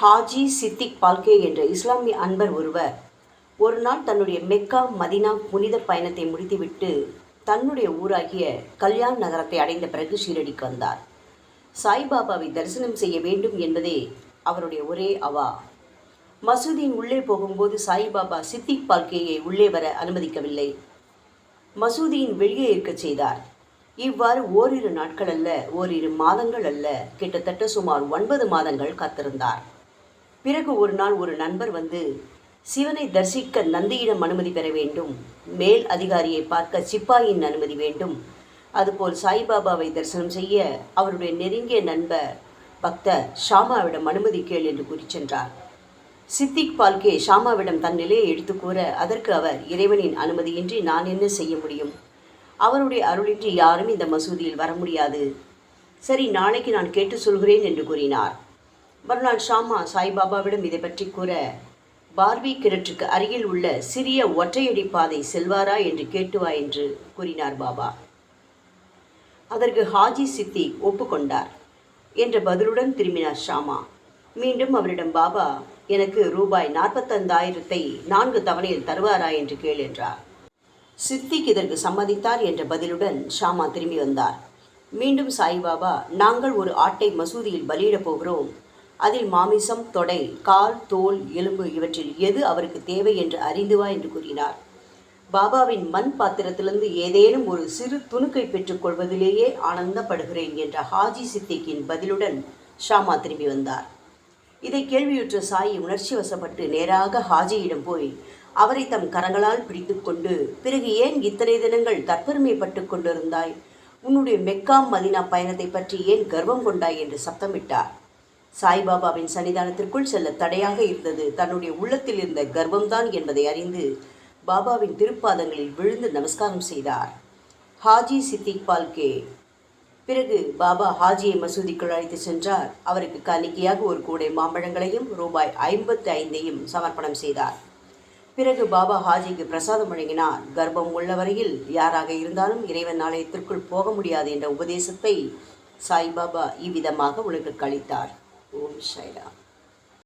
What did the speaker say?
ஹாஜி சித்திக் பால்கே என்ற இஸ்லாமிய அன்பர் ஒருவர் ஒரு நாள் தன்னுடைய மெக்கா மதினா புனித பயணத்தை முடித்துவிட்டு தன்னுடைய ஊராகிய கல்யாண் நகரத்தை அடைந்த பிறகு ஷீரடிக்கு வந்தார். சாய்பாபாவை தரிசனம் செய்ய வேண்டும் என்பதே அவருடைய ஒரே அவா. மசூதியின் உள்ளே போகும்போது சாய்பாபா சித்திக் பால்கேயை உள்ளே வர அனுமதிக்கவில்லை. மசூதியின் வெளியே இருக்கச் செய்தார். இவ்வாறு ஓரிரு நாட்கள் அல்ல ஓரிரு மாதங்கள் அல்ல கிட்டத்தட்ட சுமார் ஒன்பது மாதங்கள் காத்திருந்தார். பிறகு ஒரு நாள் ஒரு நண்பர் வந்து சிவனை தரிசிக்க நந்தியிடம் அனுமதி பெற வேண்டும். மேல் அதிகாரியை பார்க்க சிப்பாயின் அனுமதி வேண்டும். அதுபோல் சாய்பாபாவை தரிசனம் செய்ய அவருடைய நெருங்கிய நண்பர் பக்தர் ஷாமாவிடம் அனுமதி கேள் என்று கூறி சென்றார். சித்திக் பால்கே ஷாமாவிடம் தன் நிலையை எடுத்து கூற அதற்கு அவர் இறைவனின் அனுமதியின்றி நான் என்ன செய்ய முடியும்? அவருடைய அருளின்றி யாரும் இந்த மசூதியில் வர முடியாது. சரி நாளைக்கு நான் கேட்டு சொல்கிறேன் என்று கூறினார். மறுநாள் ஷாமா சாய்பாபாவிடம் இதை பற்றி கூற பார்வி கிணற்றுக்கு அருகில் உள்ள சிறிய ஒற்றையடி பாதை செல்வாரா என்று கேட்டு வா என்று கூறினார் பாபா. அதற்கு ஹாஜி சித்தி ஒப்புக்கொண்டார் என்ற பதிலுடன் திரும்பினார் ஷாமா. மீண்டும் அவரிடம் பாபா எனக்கு ரூபாய் நாற்பத்தைந்தாயிரத்தை நான்கு தவணையில் தருவாரா என்று கேள் என்றார். சித்திக் இதற்கு சம்மதித்தார் என்ற பதிலுடன் ஷாமா திரும்பி வந்தார். மீண்டும் சாய்பாபா நாங்கள் ஒரு ஆட்டை மசூதியில் பலியிடப் போகிறோம். அதில் மாமிசம் தொடை கால் தோல் எலும்பு இவற்றில் எது அவருக்கு தேவை என்று அறிந்து வா என்று கூறினார். பாபாவின் மண் பாத்திரத்திலிருந்து ஏதேனும் ஒரு சிறு துணுக்கை பெற்றுக்கொள்வதிலேயே ஆனந்தப்படுகிறேன் என்ற ஹாஜி சித்திக்கின் பதிலுடன் ஷாமா திரும்பி வந்தார். இதை கேள்வியுற்ற சாயி உணர்ச்சி வசப்பட்டு நேராக ஹாஜியிடம் போய் அவரை தம் கரங்களால் பிடித்துக்கொண்டு பிறகு ஏன் இத்தனை தினங்கள் தற்பெருமைப்பட்டு கொண்டிருந்தாய்? உன்னுடைய மெக்காம் மதினா பயணத்தை பற்றி ஏன் கர்வம் கொண்டாய்? என்று சத்தமிட்டார் சாய்பாபாவின் சன்னிதானத்திற்குள் செல்ல தடையாக இருந்தது. தன்னுடைய உள்ளத்தில் இருந்த கர்வம்தான் என்பதை அறிந்து பாபாவின் திருப்பாதங்களில் விழுந்து நமஸ்காரம் செய்தார். ஹாஜி சித்திக் பால்கே. பிறகு பாபா ஹாஜியை மசூதிக்குள் அழைத்து சென்றார். அவருக்கு கணிக்கையாக ஒரு கூடை மாம்பழங்களையும் ரூபாய் ஐம்பத்தி ஐந்தையும் சமர்ப்பணம் செய்தார். பிறகு பாபா ஹாஜிக்கு பிரசாதம் வழங்கினார். கர்ப்பம் உள்ள வரையில் யாராக இருந்தாலும் இறைவன் ஆலயத்திற்குள் போக முடியாது என்ற உபதேசத்தை சாய்பாபா இவ்விதமாக உனக்கு கழித்தார் ஓம் ஷைராம்